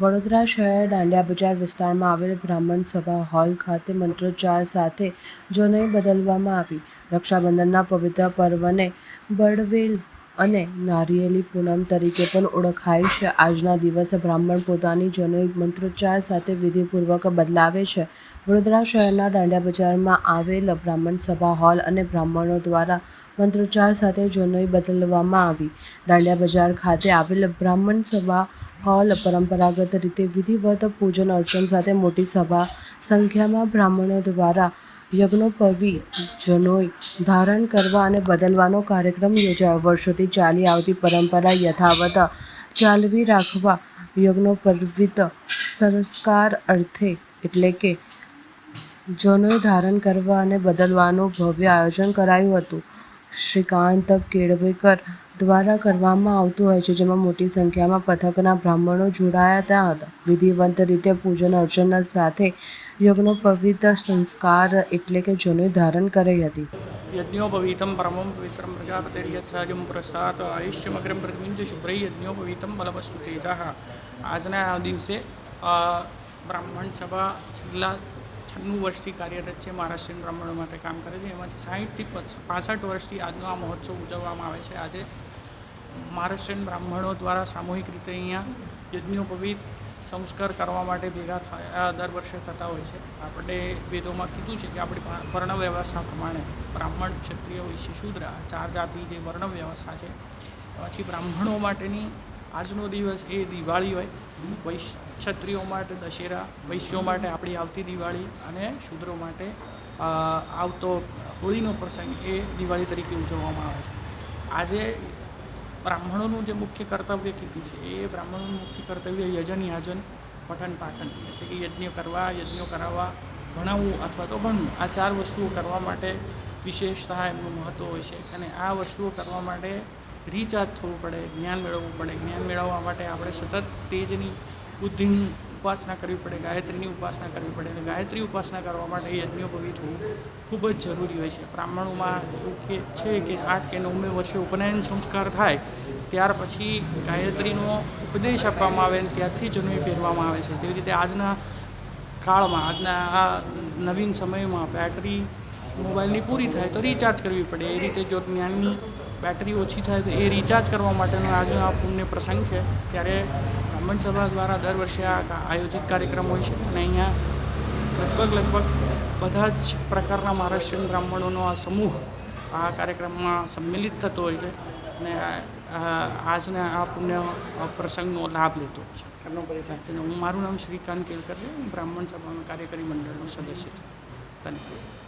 વડોદરા શહેર દાંડિયા બજાર વિસ્તારમાં આવેલ બ્રાહ્મણ સભા હોલ ખાતે મંત્રોચ્ચાર સાથે જનોઈ બદલવામાં આવી. રક્ષાબંધનના પવિત્ર પર્વને બળવેલ અને નારિયેળી પૂનમ તરીકે પણ ઓળખાય છે. આજના દિવસે બ્રાહ્મણ પોતાની જનોઈ મંત્રોચ્ચાર સાથે વિધિપૂર્વક બદલાવે છે. વડોદરા શહેરના દાંડિયા બજારમાં આવેલ બ્રાહ્મણ સભા હોલ અને બ્રાહ્મણો દ્વારા મંત્રોચ્ચાર સાથે જનોઈ બદલવામાં આવી. દાંડિયા બજાર ખાતે આવેલ બ્રાહ્મણ સભા હોલ પરંપરાગત રીતે વિધિવત પૂજન અર્ચન સાથે મોટી સભા સંખ્યામાં બ્રાહ્મણો દ્વારા યજ્ઞોપવી જનોઈ, ધારણ કરવા અને બદલવાનો કાર્યક્રમ યોજાયો. વર્ષોથી ચાલી આવતી પરંપરા યથાવત ચાલવી રાખવા યજ્ઞોપવિત સંસ્કાર અર્થે એટલે કે જનોઈ ધારણ કરવા અને બદલવાનું ભવ્ય આયોજન કરાયું હતું. શ્રીકાંત કેળવેકર દ્વારા કરવામાં આવતું હોય છે, જેમાં મોટી સંખ્યામાં પથકના બ્રાહ્મણો જોડાયા હતા. વિધિવંત રીતે પૂજન અર્ચના સાથે યજ્ઞો પવિત્ર સંસ્કાર એટલે કે જનોઈ ધારણ કરી હતી. યજ્ઞોપવીતમ પરમં પવિત્રમ પ્રસાદ પુરસ્તાત આયુષ્યમગ્રમ પ્રતિમિંજ શુભ્રૈ યજ્ઞોપવીતમ બલવસ્તુ તેજાહ આજના દિવસે બ્રાહ્મણ સભા છેલ્લા છન્નું વર્ષથી કાર્યરત છે મહારાષ્ટ્રીયન બ્રાહ્મણો માટે કામ કરે છે. એમાંથી સાહીઠથી પાસઠ વર્ષથી આજનો આ મહોત્સવ ઉજવવામાં આવે છે. આજે મહારાષ્ટ્રીયન બ્રાહ્મણો દ્વારા સામૂહિક રીતે અહીંયા યજ્ઞોપવિત સંસ્કાર કરવા માટે ભેગા થયા દર વર્ષે થતા હોય છે. આપણે વેદોમાં કીધું છે કે આપણી વર્ણ વ્યવસ્થા પ્રમાણે બ્રાહ્મણ ક્ષત્રિય વૈશ્ય શૂદ્ર ચાર જાતિ જે વર્ણ વ્યવસ્થા છે પછી બ્રાહ્મણો માટેની આજનો દિવસ એ દિવાળી હોય. વૈશ, ક્ષત્રિયો માટે દશેરા, વૈશ્યો માટે આપણી આવતી દિવાળી અને શૂદ્રો માટે આવતો હોળીનો પ્રસંગ એ દિવાળી તરીકે ઉજવવામાં આવે છે. આજે બ્રાહ્મણોનું જે મુખ્ય કર્તવ્ય કીધું છે, એ બ્રાહ્મણોનું મુખ્ય કર્તવ્ય યજન યાજન, પઠન પાઠન. એટલે કે યજ્ઞ કરવા, યજ્ઞો કરાવવા, ભણાવવું અથવા તો ભણવું. આ ચાર વસ્તુઓ કરવા માટે વિશેષતા એમનું મહત્ત્વ હોય છે. અને આ વસ્તુઓ કરવા માટે રિચાર્જ થવું પડે, જ્ઞાન મેળવવું પડે. જ્ઞાન મેળવવા માટે આપણે સતત તેજની બુદ્ધિની ઉપાસના કરવી પડે, ગાયત્રીની ઉપાસના કરવી પડે અને ગાયત્રી ઉપાસના કરવા માટે યજ્ઞોપવિત હોવું ખૂબ જ જરૂરી હોય છે. બ્રાહ્મણોમાં એવું કે છે કે આઠ કે નવમે વર્ષે ઉપનયન સંસ્કાર થાય, ત્યાર પછી ગાયત્રીનો ઉપદેશ આપવામાં આવે અને ત્યારથી જનોઈ પહેરવામાં આવે છે. તેવી રીતે આજના કાળમાં, આજના આ નવીન સમયમાં બેટરી મોબાઈલની પૂરી થાય તો રિચાર્જ કરવી પડે. એ રીતે જો જ્ઞાનની બેટરી ઓછી થાય તો એ રિચાર્જ કરવા માટેનો આજનો આ પુણ્ય પ્રસંગ છે. ત્યારે બ્રાહ્મણ સભા દ્વારા દર વર્ષે આ આયોજિત કાર્યક્રમ હોય છે. અને અહીંયા લગભગ લગભગ બધા જ પ્રકારના મહારાષ્ટ્રીયન બ્રાહ્મણોનો આ સમૂહ આ કાર્યક્રમમાં સંમિલિત થતો હોય છે. અને આજના આ પુણ્ય પ્રસંગનો લાભ લેતો હોય છે. એમનો પરિચય હું મારું નામ શ્રીકાંત કેલકર છે. હું બ્રાહ્મણ સભાનો કાર્યકારી મંડળનો સદસ્ય છું. ધન્યવાદ.